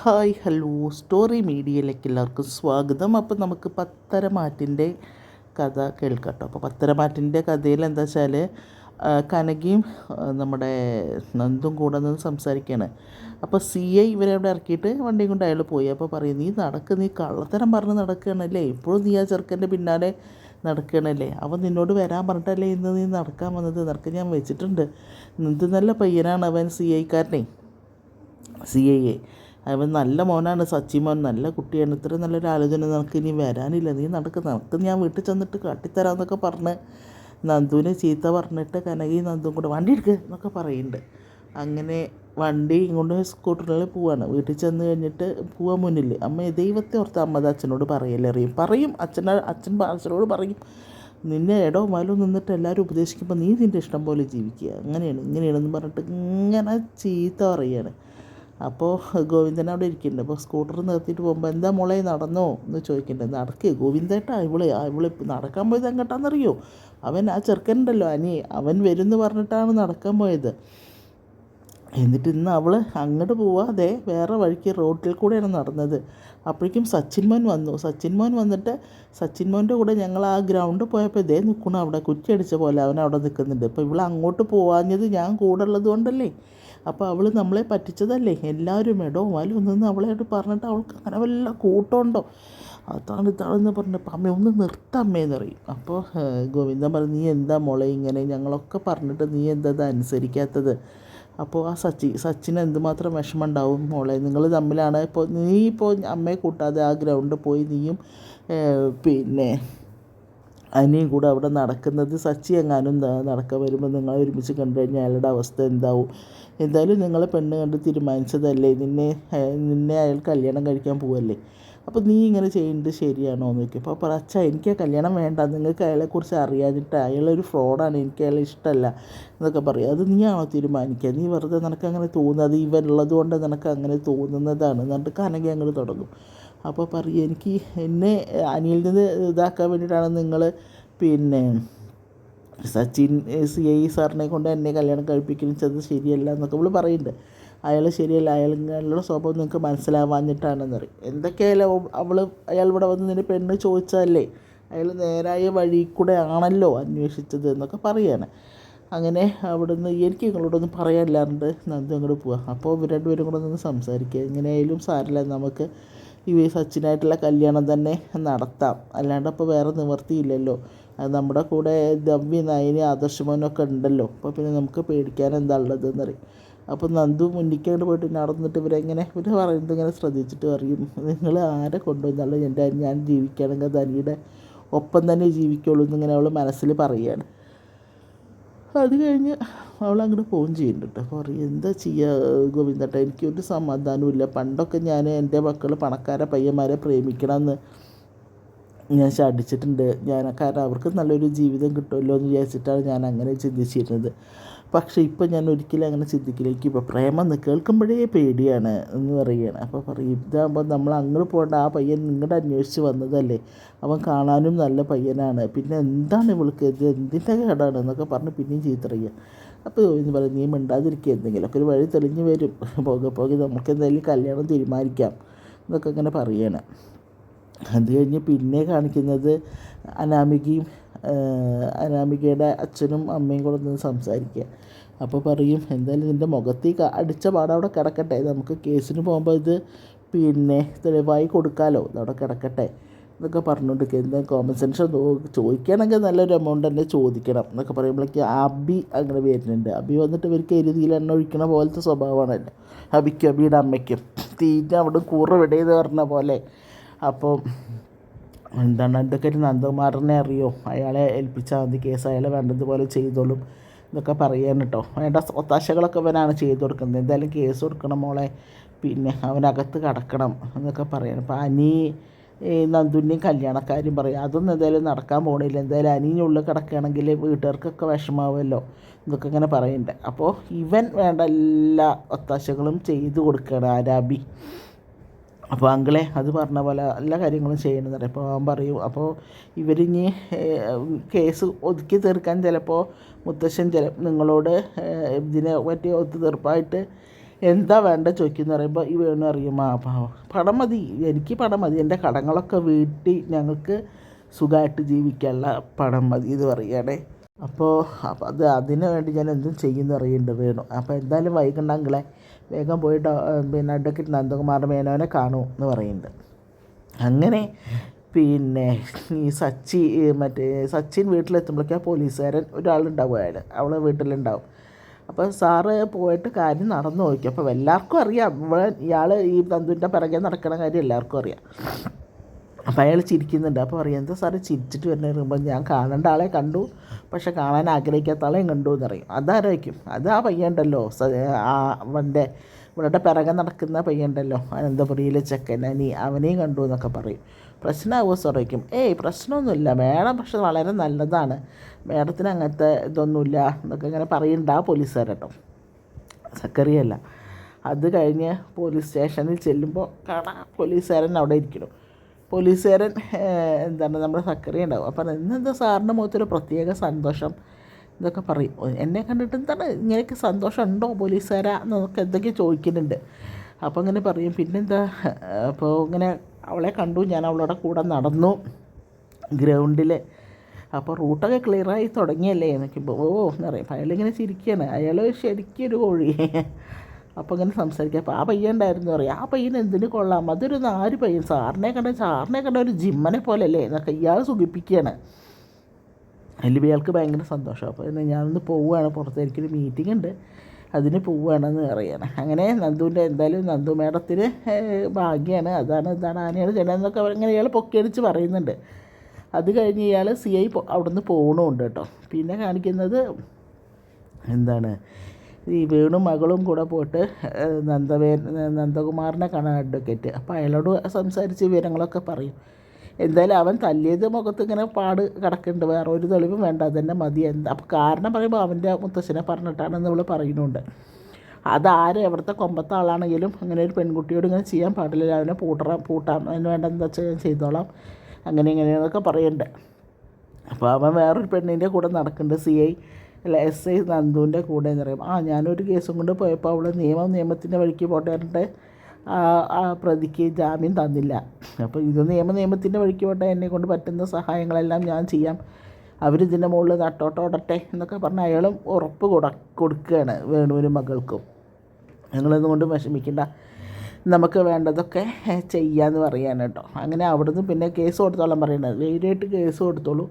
Hi hello story മീഡിയയിലേക്ക് എല്ലാവർക്കും സ്വാഗതം. അപ്പോൾ നമുക്ക് പത്തരമാറ്റിന്റെ കഥ കേൾക്കട്ടോ. അപ്പോൾ പത്തരമാറ്റിന്റെ കഥയിൽ എന്താ വെച്ചാൽ കനകയും നമ്മുടെ നന്ദും കൂടെ നിന്ന് സംസാരിക്കുകയാണ് അപ്പോൾ സി ഐ ഇവരെ അവിടെ ഇറക്കിയിട്ട് വണ്ടിയും കൊണ്ട് അയാൾ പോയി. അപ്പോൾ പറയും നീ നടക്ക് നീ കള്ളത്തരം പറഞ്ഞ് നടക്കുകയാണല്ലേ? എപ്പോഴും നീ ആ ചെറുക്കന്റെ പിന്നാലെ നടക്കണല്ലേ അവൻ നിന്നോട് വരാൻ പറഞ്ഞിട്ടല്ലേ ഇന്ന് നീ നടക്കാൻ വന്നത്? നടക്കാൻ ഞാൻ വെച്ചിട്ടുണ്ട്. നിന്ത് നല്ല പയ്യനാണ് അവൻ സി ഐക്കാരനെ സി ഐ എ അവൻ നല്ല മോനാണ് സച്ചി മോൻ നല്ല കുട്ടിയാണ്. ഇത്ര നല്ലൊരു ആലോചന നിനക്ക് ഇനി വരാനില്ല. നീ നടക്ക് നിനക്ക് ഞാൻ വീട്ടിൽ ചെന്നിട്ട് കാട്ടിത്തരാമെന്നൊക്കെ പറഞ്ഞ് നന്ദുവിനെ ചീത്ത പറഞ്ഞിട്ട് കനകി നന്ദും കൂടെ വണ്ടി എടുക്കുക എന്നൊക്കെ പറയുന്നുണ്ട്. അങ്ങനെ വണ്ടി ഇങ്ങോട്ട് സ്കൂട്ടറിൽ പോവാണ്. വീട്ടിൽ ചെന്ന് കഴിഞ്ഞിട്ട് പോവാൻ മുന്നിൽ അമ്മ ദൈവത്തെ ഓർത്ത് അമ്മ അത് അച്ഛനോട് പറയലറിയും പറയും അച്ഛനെ അച്ഛൻ അച്ഛനോട് പറയും. നിന്നെ ഇടോ വലോ നിന്നിട്ട് എല്ലാവരും ഉപദേശിക്കുമ്പോൾ നീ നിന്റെ ഇഷ്ടം പോലെ ജീവിക്കുക. അങ്ങനെയാണ് ഇങ്ങനെയാണെന്ന് പറഞ്ഞിട്ട് ഇങ്ങനെ ചീത്ത പറയുകയാണ്. അപ്പോൾ ഗോവിന്ദൻ അവിടെ ഇരിക്കുന്നുണ്ട്. അപ്പോൾ സ്കൂട്ടർ നിർത്തിയിട്ട് പോകുമ്പോൾ എന്താ മോളെ നടന്നോ എന്ന് ചോദിക്കുന്നുണ്ട്. നടക്കേ. ഗോവിന്ദേട്ടാ ഇവൾ ഇവൾ നടക്കാൻ പോയത് എങ്ങോട്ടാണെന്നറിയോ അവൻ ആ ചെറുക്കനുണ്ടല്ലോ അനി അവൻ വരുമെന്ന് പറഞ്ഞിട്ടാണ് നടക്കാൻ പോയത്. എന്നിട്ട് ഇന്ന് അവൾ അങ്ങോട്ട് പോവാതെ വേറെ വഴിക്ക് റോഡിൽ കൂടെയാണ് നടന്നത്. അപ്പോഴേക്കും സച്ചിൻ മോൻ വന്നു. സച്ചിൻ മോൻ വന്നിട്ട് സച്ചിൻ മോന്റെ കൂടെ ഞങ്ങൾ ആ ഗ്രൗണ്ട് പോയപ്പോൾ ഇതേ നിൽക്കണം അവിടെ കുറ്റിയടിച്ച പോലെ അവൻ അവിടെ നിൽക്കുന്നുണ്ട് അപ്പോൾ ഇവൾ അങ്ങോട്ട് പോവാഞ്ഞത് ഞാൻ കൂടെ ഉള്ളത് കൊണ്ടല്ലേ? അപ്പോൾ അവൾ നമ്മളെ പറ്റിച്ചതല്ലേ? എല്ലാവരും എടോ വലോ നിന്ന് പറഞ്ഞിട്ട് അവൾക്ക് അങ്ങനെ വല്ല കൂട്ടമുണ്ടോ അതാണ് ഇതാണെന്ന് പറഞ്ഞപ്പോൾ അമ്മ ഒന്ന് നിർത്തമ്മേന്ന് പറയും അപ്പോൾ ഗോവിന്ദൻ പറഞ്ഞു നീ എന്താ മോളെ ഇങ്ങനെ ഞങ്ങളൊക്കെ പറഞ്ഞിട്ട് നീ എന്താ അനുസരിക്കാത്തത്? അപ്പോൾ ആ സച്ചി സച്ചിന് എന്തുമാത്രം വിഷമം ഉണ്ടാവും മോളെ? നിങ്ങൾ തമ്മിലാണ് ഇപ്പോൾ നീ ഇപ്പോൾ അമ്മയെ കൂട്ടാതെ ആ ഗ്രൗണ്ടിൽ പോയി നീയും പിന്നെ അനിയും കൂടെ അവിടെ നടക്കുന്നത് സച്ചി എങ്ങാനും നടക്കാൻ വരുമ്പോൾ നിങ്ങൾ ഒരുമിച്ച് കണ്ടു കഴിഞ്ഞാൽ അയാളുടെ അവസ്ഥ എന്താവും? എന്തായാലും നിങ്ങളെ പെണ്ണ് കണ്ട് തീരുമാനിച്ചതല്ലേ? നിന്നെ നിന്നെ അയാൾ കല്യാണം കഴിക്കാൻ പോവല്ലേ? അപ്പോൾ നീ ഇങ്ങനെ ചെയ്യുന്നത് ശരിയാണോ എന്ന് ചോദിക്കും. അപ്പോൾ അച്ഛ എനിക്ക് ആ കല്യാണം വേണ്ട. നിങ്ങൾക്ക് അയാളെക്കുറിച്ച് അറിയാതിട്ട് അയാളൊരു ഫ്രോഡാണ് എനിക്ക് അയാളെ ഇഷ്ടമല്ല എന്നൊക്കെ പറയും. അത് നീയാണോ തീരുമാനിക്കുക? നീ വെറുതെ നിനക്ക് അങ്ങനെ തോന്നുന്നത് ഇവൻ ഇവനുള്ളത് കൊണ്ട് നിനക്ക് അങ്ങനെ തോന്നുന്നതാണ് എന്നിട്ട് കനകി അങ്ങോട്ട് തുടങ്ങും. അപ്പോൾ പറയും എനിക്ക് എന്നെ അനിയിൽ നിന്ന് ഇതാക്കാൻ വേണ്ടിയിട്ടാണ് നിങ്ങൾ പിന്നെ സച്ചിൻ സി ഐ സാറിനെ കൊണ്ട് എന്നെ കല്യാണം കഴിപ്പിക്കുന്നത് ശരിയല്ല എന്നൊക്കെ അവൾ പറയുന്നുണ്ട്. അയാൾ ശരിയല്ല അയാളുടെ സ്വഭാവം നിങ്ങൾക്ക് മനസ്സിലാവാഞ്ഞിട്ടാണെന്ന് പറയും എന്തൊക്കെയായാലും അവൾ അയാൾ ഇവിടെ വന്ന് നിന്റെ പെണ്ണ് ചോദിച്ചതല്ലേ? അയാൾ നേരായ വഴി കൂടെ ആണല്ലോ അന്വേഷിച്ചത് എന്നൊക്കെ പറയാണ്. അങ്ങനെ അവിടുന്ന് എനിക്ക് നിങ്ങളോടൊന്നും പറയാനില്ലാണ്ട് നന്ദി അങ്ങോട്ട് പോവാം. അപ്പോൾ ഇവർ രണ്ടുപേരും കൂടെ നിന്ന് സംസാരിക്കുക. എങ്ങനെയായാലും സാരില്ല നമുക്ക് ഈ സച്ചിനായിട്ടുള്ള കല്യാണം തന്നെ നടത്താം. അല്ലാണ്ട് അപ്പോൾ വേറെ നിവർത്തിയില്ലല്ലോ നമ്മുടെ കൂടെ ദവ്യ നയനി ആദർശമോനൊക്കെ ഉണ്ടല്ലോ. അപ്പോൾ പിന്നെ നമുക്ക് പേടിക്കാൻ എന്താ ഉള്ളതെന്ന് പറയും അപ്പോൾ നന്ദു മുന്നിക്കങ്ങോട്ട് പോയിട്ട് നടന്നിട്ട് ഇവരെങ്ങനെ ഇവർ പറയുന്നത് ഇങ്ങനെ ശ്രദ്ധിച്ചിട്ട് പറയും. നിങ്ങൾ ആരെ കൊണ്ടുവന്നാലും എന്റെ ഞാൻ ജീവിക്കുകയാണെങ്കിൽ ധനിയുടെ ഒപ്പം തന്നെ ജീവിക്കുള്ളൂ എന്നിങ്ങനെ അവൾ മനസ്സിൽ പറയുകയാണ്. അത് കഴിഞ്ഞ് അവൾ അങ്ങോട്ട് പോവുകയും ചെയ്യുന്നുണ്ട് അപ്പോൾ പറയും എന്താ ചെയ്യുക ഗോവിന്ദട്ട? എനിക്കൊരു സമാധാനമില്ല പണ്ടൊക്കെ ഞാൻ എന്റെ മക്കൾ പണക്കാരെ പയ്യന്മാരെ പ്രേമിക്കണമെന്ന് ഞാൻ ശഠിച്ചിട്ടുണ്ട്. ഞാൻ കാരണം അവർക്ക് നല്ലൊരു ജീവിതം കിട്ടുമല്ലോ എന്ന് വിചാരിച്ചിട്ടാണ് ഞാൻ അങ്ങനെ ചിന്തിച്ചിരുന്നത്. പക്ഷേ ഇപ്പം ഞാൻ ഒരിക്കലും അങ്ങനെ ചിന്തിക്കില്ല. എനിക്കിപ്പോൾ പ്രേമം എന്ന് കേൾക്കുമ്പോഴേ പേടിയാണ് എന്ന് പറയുകയാണ്. അപ്പോൾ പറയും ഇതാകുമ്പോൾ നമ്മൾ അങ്ങോട്ട് പോകേണ്ട. ആ പയ്യൻ നിങ്ങളുടെ അന്വേഷിച്ച് വന്നതല്ലേ. അവൻ കാണാനും നല്ല പയ്യനാണ്. പിന്നെ എന്താണ് ഇവൾക്ക്? ഇത് എന്തിന്റെ കേടാണ്? എന്നൊക്കെ പറഞ്ഞ് പിന്നെയും ചീത്തറിയുക. അപ്പോൾ എന്ന് പറയും നീ മിണ്ടാതിരിക്കുക എന്തെങ്കിലുമൊക്കെ ഒരു വഴി തെളിഞ്ഞ് വരും. പോകെ പോകെ നമുക്ക് എന്തായാലും കല്യാണം തീരുമാനിക്കാം. എന്നൊക്കെ അങ്ങനെ പറയണം അത് കഴിഞ്ഞ് പിന്നെ കാണിക്കുന്നത് അനാമികയും അനാമികയുടെ അച്ഛനും അമ്മയും കൂടെ നിന്ന് സംസാരിക്കുക. അപ്പോൾ പറയും എന്തായാലും നിന്റെ മുഖത്ത് അടിച്ച പാടം അവിടെ കിടക്കട്ടെ. നമുക്ക് കേസിന് പോകുമ്പോൾ ഇത് പിന്നെ തെളിവായി കൊടുക്കാമല്ലോ അവിടെ കിടക്കട്ടെ. എന്നൊക്കെ പറഞ്ഞുകൊണ്ട് എന്താ കോമ്പൻസേഷൻ ചോദിക്കുകയാണെങ്കിൽ നല്ലൊരു എമൗണ്ട് തന്നെ ചോദിക്കണം. എന്നൊക്കെ പറയുമ്പോഴേക്ക് അബി അങ്ങനെ വരുന്നുണ്ട്. അബി വന്നിട്ട് ഇവർക്ക് എരുതിയിൽ എണ്ണ ഒഴിക്കണ പോലത്തെ സ്വഭാവമാണല്ലോ. അബിക്കും അബിയുടെ അമ്മയ്ക്കും. തീറ്റ അവിടെ കൂറ വിടയെന്ന് പറഞ്ഞ പോലെ. അപ്പോൾ എന്താണ്? ഇതൊക്കെ ഒരു നന്ദകുമാറിനെ അറിയോ? അയാളെ ഏൽപ്പിച്ചാൽ മതി കേസ്. അയാളെ വേണ്ടതുപോലെ ചെയ്തോളും എന്നൊക്കെ പറയാൻ കേട്ടോ വേണ്ട ഒത്താശകളൊക്കെ അവനാണ് ചെയ്തു കൊടുക്കുന്നത്. എന്തായാലും കേസ് കൊടുക്കണം മോളെ. പിന്നെ അവനകത്ത് കടക്കണം എന്നൊക്കെ പറയണം. അപ്പോൾ അനി നന്ദുന്റെയും കല്യാണക്കാരും പറയും അതൊന്നും എന്തായാലും നടക്കാൻ പോകണില്ല എന്തായാലും അനിയുള്ളിൽ കിടക്കുകയാണെങ്കിൽ വീട്ടുകാർക്കൊക്കെ വിഷമാവുമല്ലോ എന്നൊക്കെ ഇങ്ങനെ പറയുന്നുണ്ട് അപ്പോൾ ഇവൻ വേണ്ട എല്ലാ ഒത്താശകളും ചെയ്തു കൊടുക്കുകയാണ് ആരാബി. അപ്പോൾ അങ്കിളെ അത് പറഞ്ഞ പോലെ എല്ലാ കാര്യങ്ങളും ചെയ്യണമെന്ന് പറയും അപ്പോൾ അവൻ പറയും അപ്പോൾ ഇവരിഞ്ഞ് കേസ് ഒതുക്കി തീർക്കാൻ ചിലപ്പോൾ മുത്തശ്ശൻ ചില നിങ്ങളോട് ഇതിനെ പറ്റി ഒത്തുതീർപ്പായിട്ട് എന്താ വേണ്ട ചോദിക്കുന്ന പറയുമ്പോൾ ഈ വേണു അറിയും ആ പ- പണം മതി എനിക്ക് പണം മതി എന്റെ കടങ്ങളൊക്കെ വീട്ടി ഞങ്ങൾക്ക് സുഖമായിട്ട് ജീവിക്കാനുള്ള പണം മതി ഇത് പറയുകയാണേ. അപ്പോൾ അത് അതിന് വേണ്ടി ഞാൻ എന്തും ചെയ്യുമെന്ന് അറിയേണ്ട വേണം അപ്പോൾ എന്തായാലും വൈകുണ്ടെങ്കിലേ വേഗം പോയിട്ട് പിന്നെ അഡ്വക്കേറ്റ് നന്ദകുമാർ മേനോനെ കാണൂ എന്ന് പറയുന്നുണ്ട്. അങ്ങനെ പിന്നെ ഈ സച്ചി മറ്റേ സച്ചിൻ വീട്ടിലെത്തുമ്പോഴേക്കും ആ പോലീസുകാരൻ ഒരാളുണ്ടാവും അയാൾ അവളെ വീട്ടിലുണ്ടാവും. അപ്പോൾ സാറ് പോയിട്ട് കാര്യം നടന്നു നോക്കി. അപ്പോൾ എല്ലാവർക്കും അറിയാം. ഇയാൾ ഈ തന്തുവിന്റെ പിറകെ നടക്കണ കാര്യം എല്ലാവർക്കും അറിയാം. അപ്പോൾ അയാൾ ചിരിക്കുന്നുണ്ട്. അപ്പോൾ പറയും എന്താ സാറ് ചിരിച്ചിട്ട് വരുന്ന പറയുമ്പോൾ ഞാൻ കാണേണ്ട ആളെ കണ്ടു. പക്ഷെ കാണാൻ ആഗ്രഹിക്കാത്ത ആളെയും കണ്ടു എന്ന് പറയും. അതാരായിരിക്കും അത് ആ പയ്യണ്ടല്ലോ. ആ അവന്റെ ഇവിടെ പിറകെ നടക്കുന്ന പയ്യണ്ടല്ലോ. അനന്തപുരിയിലെ ചെക്കൻ അനി അവനെയും കണ്ടു എന്നൊക്കെ പറയും. പ്രശ്നമാവുമോ സാറേക്കും ഏയ് പ്രശ്നമൊന്നുമില്ല. മേഡം പക്ഷെ വളരെ നല്ലതാണ്. മേഡത്തിന് അങ്ങനത്തെ ഇതൊന്നുമില്ല എന്നൊക്കെ ഇങ്ങനെ പറയുന്നുണ്ട് ആ പോലീസുകാരട്ടോ. സക്കറിയല്ല. അത് കഴിഞ്ഞ് പോലീസ് സ്റ്റേഷനിൽ ചെല്ലുമ്പോൾ കാണാം. പോലീസുകാരൻ അവിടെ ഇരിക്കണം പോലീസുകാരൻ എന്താണ് നമ്മുടെ സക്കറി ഉണ്ടാവും. അപ്പം ഇന്നെന്താ സാറിന്റെ മുഖത്തൊരു പ്രത്യേക സന്തോഷം ഇതൊക്കെ പറയും. എന്നെ കണ്ടിട്ട് എന്താണ് ഇങ്ങനെയൊക്കെ സന്തോഷം ഉണ്ടോ പോലീസുകാരാ എന്നൊക്കെ എന്തൊക്കെ ചോദിക്കുന്നുണ്ട്. അപ്പോൾ അങ്ങനെ പറയും. പിന്നെന്താ അപ്പോൾ ഇങ്ങനെ അവളെ കണ്ടു ഞാൻ അവളുടെ കൂടെ നടന്നു ഗ്രൗണ്ടിൽ അപ്പോൾ റൂട്ടൊക്കെ ക്ലിയറായി തുടങ്ങിയല്ലേ എന്നൊക്കെ ഓ എന്ന് പറയും അയാളിങ്ങനെ ചിരിക്കുകയാണ് അയാൾ ശരിക്കൊരു കോഴി. അപ്പോൾ ഇങ്ങനെ സംസാരിക്കുക അപ്പോൾ ആ പയ്യൻ ഉണ്ടായിരുന്നു പറയും ആ പയ്യൻ എന്തിന് കൊള്ളാം? അതൊരു നാല് പയ്യൻ. സാറിനെ കണ്ട സാറിനെ കണ്ട ഒരു ജിമ്മനെ പോലെയല്ലേ? എന്നൊക്കെ ഇയാൾ സുഖിപ്പിക്കുകയാണ് അതിൽ ഇയാൾക്ക് ഭയങ്കര സന്തോഷം. അപ്പോൾ ഞാനൊന്ന് പോവുകയാണ്. പുറത്ത് ഒരു മീറ്റിംഗ് ഉണ്ട്. അതിന് പോവുകയാണെന്ന് അറിയണം അങ്ങനെ നന്ദുവിന്റെ എന്തായാലും നന്ദു മേഡത്തിന് ഭാഗ്യമാണ് അതാണ് ഇതാണ് ആനയാണ് ചെയ്യണമെന്നൊക്കെ ഇങ്ങനെ ഇയാൾ പൊക്കിയടിച്ച് പറയുന്നുണ്ട്. അത് കഴിഞ്ഞ് ഇയാൾ സി ഐ അവിടുന്ന് പോകണമുണ്ട് കേട്ടോ. പിന്നെ കാണിക്കുന്നത് എന്താണ്? ഈ വേണു മകളും കൂടെ പോയിട്ട് നന്ദവേ നന്ദകുമാറിനെ കാണാൻ അഡ്വക്കേറ്റ് അപ്പോൾ അയാളോട് സംസാരിച്ച് വിവരങ്ങളൊക്കെ പറയും. എന്തായാലും അവൻ തല്ലിയത് മുഖത്ത് ഇങ്ങനെ പാട് കിടക്കുന്നുണ്ട്. വേറെ ഒരു തെളിവും വേണ്ട. അതന്നെ മതി. എന്താ അപ്പോൾ കാരണം പറയുമ്പോൾ അവന്റെ മുത്തശ്ശനെ പറഞ്ഞിട്ടാണെന്ന് നമ്മൾ പറയുന്നുണ്ട്. അതാര് എവിടുത്തെ കൊമ്പത്തെ ആളാണെങ്കിലും അങ്ങനെ ഒരു പെൺകുട്ടിയോട് ഇങ്ങനെ ചെയ്യാൻ പാടില്ല. അവനെ പൂട്ടറാം പൂട്ടാം അതിന് വേണ്ട എന്താ വെച്ചാൽ ഞാൻ ചെയ്തോളാം. അങ്ങനെ ഇങ്ങനെയെന്നൊക്കെ പറയുന്നുണ്ട്. അപ്പോൾ അവൻ വേറൊരു പെണ്ണിന്റെ കൂടെ നടക്കുന്നുണ്ട്. സി ഐ അല്ല എസ് ഐ. നന്ദുവിന്റെ കൂടെ എന്ന് പറയും. ആ ഞാനൊരു കേസും കൊണ്ട് പോയപ്പോൾ അവൾ നിയമം നിയമത്തിന്റെ വഴിക്ക് പോട്ടെ ആ പ്രതിക്ക് ജാമ്യം തന്നില്ല. അപ്പോൾ ഇത് നിയമ നിയമത്തിന്റെ വഴിക്ക് പോട്ടെ എന്നെ കൊണ്ട് പറ്റുന്ന സഹായങ്ങളെല്ലാം ഞാൻ ചെയ്യാം. അവരിതിന്റെ മുകളിൽ നട്ടോട്ടോടട്ടെ എന്നൊക്കെ പറഞ്ഞ് അയാളും ഉറപ്പ് കൊടു കൊടുക്കുകയാണ് വേണുവിനും മകൾക്കും. ഞങ്ങളൊന്നും കൊണ്ട് വിഷമിക്കേണ്ട. നമുക്ക് വേണ്ടതൊക്കെ ചെയ്യാമെന്ന് പറയാണ് കേട്ടോ. അങ്ങനെ അവിടുന്ന് പിന്നെ കേസ് കൊടുത്തോളം പറയണത്. ധൈര്യമായിട്ട് കേസ് കൊടുത്തോളൂ.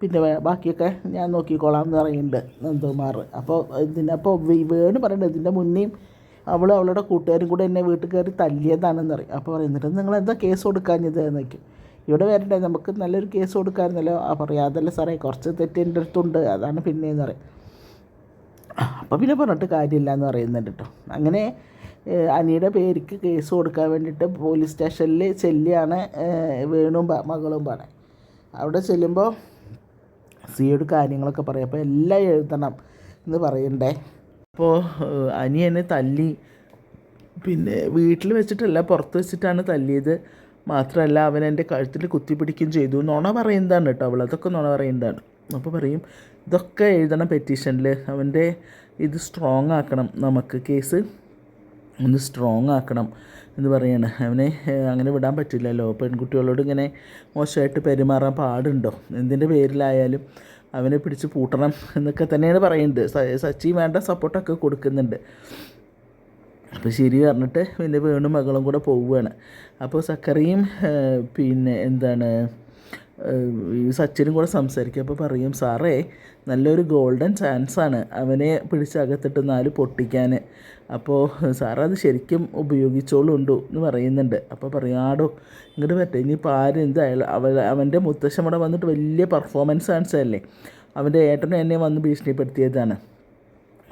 പിന്നെ ബാക്കിയൊക്കെ ഞാൻ നോക്കിക്കോളാം എന്ന് പറയുന്നുണ്ട് നന്ദകുമാർ. അപ്പോൾ ഇതിനപ്പോൾ വേണു പറയുന്നത് ഇതിന്റെ മുന്നേയും അവൾ അവളുടെ കൂട്ടുകാരും കൂടെ എന്നെ വീട്ടിൽ കയറി തല്ലിയതാണെന്ന് പറയും. അപ്പോൾ പറയുന്നുണ്ട് നിങ്ങൾ എന്താ കേസ് കൊടുക്കാഞ്ഞത്? എന്നൊക്കെ. ഇവിടെ വരണ്ടേ നമുക്ക് നല്ലൊരു കേസ് കൊടുക്കാമായിരുന്നല്ലോ ആ പറയാം അതല്ല സാറേ കുറച്ച് തെറ്റ് എന്റെ അടുത്തുണ്ട് അതാണ് പിന്നെയെന്ന് പറയും. അപ്പോൾ പിന്നെ പറഞ്ഞിട്ട് കാര്യമില്ല എന്ന് പറയുന്നുണ്ട് കേട്ടോ. അങ്ങനെ അനിയുടെ പേർക്ക് കേസ് കൊടുക്കാൻ വേണ്ടിയിട്ട് പോലീസ് സ്റ്റേഷനിൽ ചെല്ലിയാണ് വേണുമ്പോൾ മകളും പാടെ അവിടെ ചെല്ലുമ്പോൾ സിയോട് കാര്യങ്ങളൊക്കെ പറയും. അപ്പോൾ എല്ലാം എഴുതണം എന്ന് പറയണ്ടേ. അപ്പോൾ അനിയനെ തല്ലി. പിന്നെ വീട്ടിൽ വെച്ചിട്ടല്ല പുറത്ത് വെച്ചിട്ടാണ് തല്ലിയത്. മാത്രമല്ല അവൻ എന്റെ കഴുത്തിൽ കുത്തിപ്പിടിക്കുകയും ചെയ്തു. നുണ പറയുന്നതാണ് കേട്ടോ അവൾ. അതൊക്കെ നുണ പറയുന്നതാണ്. അപ്പോൾ പറയും ഇതൊക്കെ എഴുതണം പെറ്റീഷനിൽ അവന്റെ ഇത് സ്ട്രോങ് ആക്കണം നമുക്ക്. കേസ് ഒന്ന് സ്ട്രോങ് ആക്കണം. എന്ന് പറയാണ്. അവനെ അങ്ങനെ വിടാൻ പറ്റില്ലല്ലോ. പെൺകുട്ടികളോട് ഇങ്ങനെ മോശമായിട്ട് പെരുമാറാൻ പാടുണ്ടോ? എന്തിന്റെ പേരിലായാലും അവനെ പിടിച്ച് പൂട്ടണം എന്നൊക്കെ തന്നെയാണ് പറയുന്നത്. സച്ചി വേണ്ട സപ്പോർട്ടൊക്കെ കൊടുക്കുന്നുണ്ട്. അപ്പോൾ ശരി പറഞ്ഞിട്ട് പിന്നെ വീണ്ടും മകളും കൂടെ പോവുകയാണ്. അപ്പോൾ സക്കറിയും പിന്നെ എന്താണ് ഈ സച്ചിനും കൂടെ സംസാരിക്കുമ്പോൾ പറയും സാറേ നല്ലൊരു ഗോൾഡൻ ചാൻസാണ് അവനെ പിടിച്ചകത്തിട്ട് നാല് പൊട്ടിക്കാൻ അപ്പോൾ സാറത് ശരിക്കും ഉപയോഗിച്ചോളുണ്ടു എന്ന് പറയുന്നുണ്ട്. അപ്പോൾ പറയും ആടോ ഇങ്ങോട്ട് പറ്റേ ഇനിയിപ്പോൾ ആരും എന്തായാലും അവ അവന്റെ മുത്തശ്ശമ്മടെ വന്നിട്ട് വലിയ പെർഫോമൻസ് കാണിച്ചതല്ലേ. അവന്റെ ഏട്ടനും എന്നെ വന്ന് ഭീഷണിപ്പെടുത്തിയതാണ്.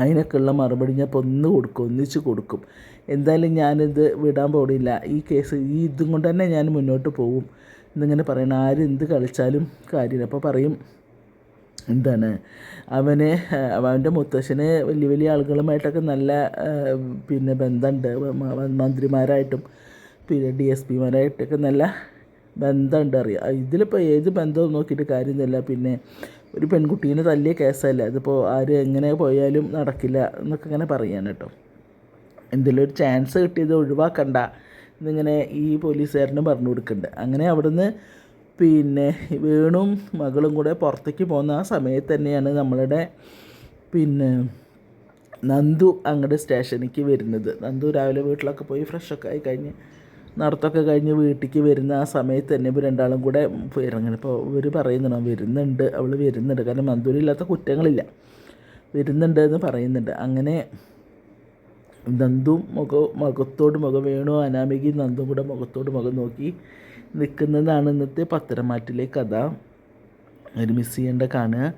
അതിനൊക്കെയുള്ള മറുപടി ഞാൻ ഇപ്പോൾ ഒന്ന് കൊടുക്കും ഒന്നിച്ച് കൊടുക്കും. എന്തായാലും ഞാനിത് വിടാൻ പോടില്ല ഈ കേസ് ഈ ഇതും കൊണ്ട് തന്നെ ഞാൻ മുന്നോട്ട് പോകും. എന്നിങ്ങനെ പറയണം ആര് എന്ത് കളിച്ചാലും കാര്യമില്ല. അപ്പോൾ പറയും എന്താണ്? അവനെ അവന്റെ മുത്തശ്ശന് വലിയ വലിയ ആളുകളുമായിട്ടൊക്കെ നല്ല പിന്നെ ബന്ധമുണ്ട്. മന്ത്രിമാരായിട്ടും പിന്നെ ഡി എസ് പിമാരായിട്ടൊക്കെ നല്ല ബന്ധമുണ്ട്. അറിയാം ഇതിലിപ്പോൾ ഏത് ബന്ധവും നോക്കിയിട്ട് കാര്യമൊന്നുമില്ല. പിന്നെ ഒരു പെൺകുട്ടീനെ തല്ലിയ കേസല്ല? അതിപ്പോൾ ആര് എങ്ങനെ പോയാലും നടക്കില്ല എന്നൊക്കെ ഇങ്ങനെ പറയാണ് കേട്ടോ. എന്തെങ്കിലും ഒരു ചാൻസ് കിട്ടിയത് ഒഴിവാക്കണ്ട. എന്നിങ്ങനെ ഈ പോലീസുകാരനും പറഞ്ഞു കൊടുക്കുന്നുണ്ട് അങ്ങനെ അവിടുന്ന് പിന്നെ വേണും മകളും കൂടെ പുറത്തേക്ക് പോകുന്ന ആ സമയത്ത് തന്നെയാണ് നമ്മളുടെ പിന്നെ നന്ദു അങ്ങോട്ട് സ്റ്റേഷനിലേക്ക് വരുന്നത്. നന്ദു രാവിലെ വീട്ടിലൊക്കെ പോയി ഫ്രഷൊക്കെ ആയി കഴിഞ്ഞ് നടത്തൊക്കെ കഴിഞ്ഞ് വീട്ടിലേക്ക് വരുന്ന ആ സമയത്ത് തന്നെ ഇവർ രണ്ടാളും കൂടെ ഇറങ്ങണം. ഇപ്പോൾ ഇവർ പറയുന്നുണ്ട് വരുന്നുണ്ട്. അവൾ വരുന്നുണ്ട്. കാരണം നന്ദുവിലില്ലാത്ത കുറ്റങ്ങളില്ല. വരുന്നുണ്ട് എന്ന് പറയുന്നുണ്ട്. അങ്ങനെ നന്ദും മുഖ മുഖത്തോട് മുഖം വേണു. അനാമികയും നന്ദും കൂടെ മുഖത്തോട് മുഖം നോക്കി നിൽക്കുന്നതാണ് ഇന്നത്തെ പത്തരമാറ്റിലെ കഥ. ഒരു മിസ് ചെയ്യേണ്ട കാണുക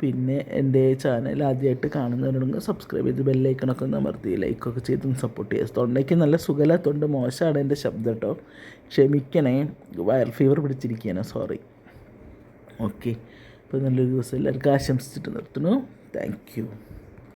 പിന്നെ എന്റെ ചാനൽ ആദ്യമായിട്ട് കാണുന്നവരുണ്ടെങ്കിൽ സബ്സ്ക്രൈബ് ചെയ്ത് ബെല്ലൈക്കണൊക്കെ ഒന്ന് അമർത്തി ലൈക്കൊക്കെ ചെയ്ത് സപ്പോർട്ട് ചെയ്യുക. തൊണ്ടയ്ക്ക് നല്ല സുഖമില്ലാത്തതുകൊണ്ട് മോശമാണ് എന്റെ ശബ്ദം കേട്ടോ. ക്ഷമിക്കണേ. വയർ ഫീവർ പിടിച്ചിരിക്കുകയാണ്. സോറി ഓക്കെ അപ്പോൾ നല്ലൊരു ദിവസം. എല്ലാവർക്കും ആശംസിച്ചിട്ട് നിർത്തുന്നു. താങ്ക്